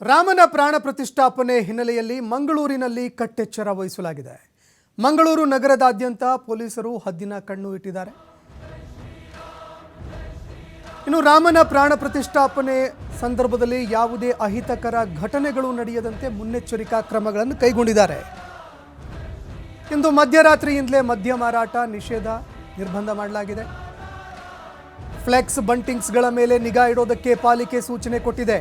ರಾಮನ ಪ್ರಾಣ ಪ್ರತಿಷ್ಠಾಪನೆ ಹಿನ್ನೆಲೆಯಲ್ಲಿ ಮಂಗಳೂರಿನಲ್ಲಿ ಕಟ್ಟೆಚ್ಚರ ವಹಿಸಲಾಗಿದೆ. ಮಂಗಳೂರು ನಗರದಾದ್ಯಂತ ಪೊಲೀಸರು ಹದ್ದಿನ ಕಣ್ಣು ಇಟ್ಟಿದ್ದಾರೆ. ಇನ್ನು ರಾಮನ ಪ್ರಾಣ ಪ್ರತಿಷ್ಠಾಪನೆ ಸಂದರ್ಭದಲ್ಲಿ ಯಾವುದೇ ಅಹಿತಕರ ಘಟನೆಗಳು ನಡೆಯದಂತೆ ಮುನ್ನೆಚ್ಚರಿಕಾ ಕ್ರಮಗಳನ್ನು ಕೈಗೊಂಡಿದ್ದಾರೆ. ಇಂದು ಮಧ್ಯರಾತ್ರಿಯಿಂದಲೇ ಮದ್ಯ ಮಾರಾಟ ನಿಷೇಧ ನಿರ್ಬಂಧ ಮಾಡಲಾಗಿದೆ. ಫ್ಲೆಕ್ಸ್ ಬಂಟಿಂಗ್ಸ್ಗಳ ಮೇಲೆ ನಿಗಾ ಇಡೋದಕ್ಕೆ ಪಾಲಿಕೆ ಸೂಚನೆ ಕೊಟ್ಟಿದೆ.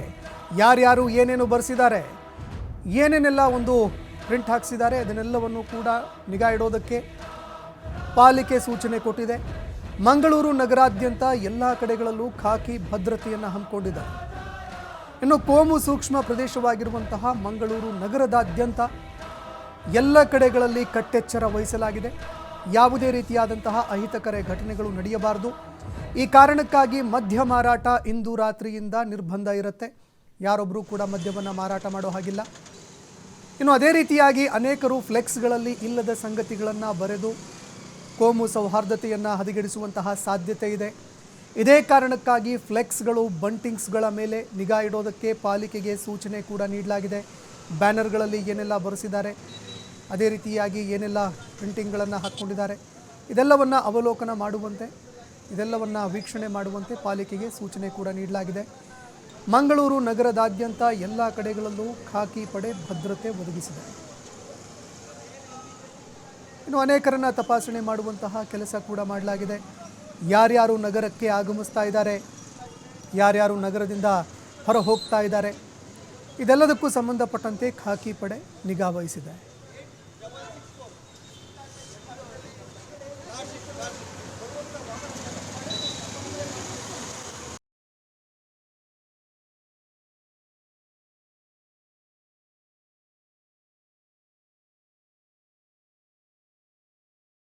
ಯಾರ್ಯಾರು ಏನೇನು ಬರೆಸಿದ್ದಾರೆ, ಏನೇನೆಲ್ಲ ಒಂದು ಪ್ರಿಂಟ್ ಹಾಕ್ಸಿದ್ದಾರೆ, ಅದನ್ನೆಲ್ಲವನ್ನು ಕೂಡ ನಿಗಾ ಇಡೋದಕ್ಕೆ ಪಾಲಿಕೆ ಸೂಚನೆ ಕೊಟ್ಟಿದೆ. ಮಂಗಳೂರು ನಗರಾದ್ಯಂತ ಎಲ್ಲ ಕಡೆಗಳಲ್ಲೂ ಖಾಕಿ ಭದ್ರತೆಯನ್ನು ಹಮ್ಮಿಕೊಂಡಿದ್ದಾರೆ ಇನ್ನು ಕೋಮು ಸೂಕ್ಷ್ಮ ಪ್ರದೇಶವಾಗಿರುವಂತಹ ಮಂಗಳೂರು ನಗರದಾದ್ಯಂತ ಎಲ್ಲ ಕಡೆಗಳಲ್ಲಿ ಕಟ್ಟೆಚ್ಚರ ವಹಿಸಲಾಗಿದೆ. ಯಾವುದೇ ರೀತಿಯಾದಂತಹ ಅಹಿತಕರ ಘಟನೆಗಳು ನಡೆಯಬಾರದು. ಈ ಕಾರಣಕ್ಕಾಗಿ ಮದ್ಯ ಮಾರಾಟ ಇಂದು ರಾತ್ರಿಯಿಂದ ನಿರ್ಬಂಧ ಇರುತ್ತೆ. ಯಾರೊಬ್ಬರೂ ಕೂಡ ಮದ್ಯವನ್ನು ಮಾರಾಟ ಮಾಡೋ ಹಾಗಿಲ್ಲ. ಇನ್ನು ಅದೇ ರೀತಿಯಾಗಿ ಅನೇಕರು ಫ್ಲೆಕ್ಸ್ಗಳಲ್ಲಿ ಇಲ್ಲದ ಸಂಗತಿಗಳನ್ನು ಬರೆದು ಕೋಮು ಸೌಹಾರ್ದತೆಯನ್ನು ಹದಗೆಡಿಸುವಂತಹ ಸಾಧ್ಯತೆ ಇದೆ. ಇದೇ ಕಾರಣಕ್ಕಾಗಿ ಫ್ಲೆಕ್ಸ್ಗಳು, ಬಂಟಿಂಗ್ಸ್ಗಳ ಮೇಲೆ ನಿಗಾ ಇಡೋದಕ್ಕೆ ಪಾಲಿಕೆಗೆ ಸೂಚನೆ ಕೂಡ ನೀಡಲಾಗಿದೆ. ಬ್ಯಾನರ್ಗಳಲ್ಲಿ ಏನೆಲ್ಲ ಬರೆಸಿದ್ದಾರೆ, ಅದೇ ರೀತಿಯಾಗಿ ಏನೆಲ್ಲ ಪ್ರಿಂಟಿಂಗ್ಗಳನ್ನು ಹಾಕ್ಕೊಂಡಿದ್ದಾರೆ, ಇದೆಲ್ಲವನ್ನು ಅವಲೋಕನ ಮಾಡುವಂತೆ ಇದೆಲ್ಲವನ್ನು ವೀಕ್ಷಣೆ ಮಾಡುವಂತೆ ಪಾಲಿಕೆಗೆ ಸೂಚನೆ ಕೂಡ ನೀಡಲಾಗಿದೆ. ಮಂಗಳೂರು ನಗರದಾದ್ಯಂತ ಎಲ್ಲ ಕಡೆಗಳಲ್ಲೂ ಖಾಕಿ ಪಡೆ ಭದ್ರತೆ ಒದಗಿಸಿದೆ. ಇನ್ನು ಅನೇಕರನ್ನ ತಪಾಸಣೆ ಮಾಡುವಂತಹ ಕೆಲಸ ಕೂಡ ಮಾಡಲಾಗಿದೆ. ಯಾರ್ಯಾರು ನಗರಕ್ಕೆ ಆಗಮಿಸ್ತಾ ಇದ್ದಾರೆ, ಯಾರ್ಯಾರು ನಗರದಿಂದ ಹೊರ ಹೋಗ್ತಾ ಇದ್ದಾರೆ, ಇದೆಲ್ಲದಕ್ಕೂ ಸಂಬಂಧಪಟ್ಟಂತೆ ಖಾಕಿ ಪಡೆ ನಿಗಾ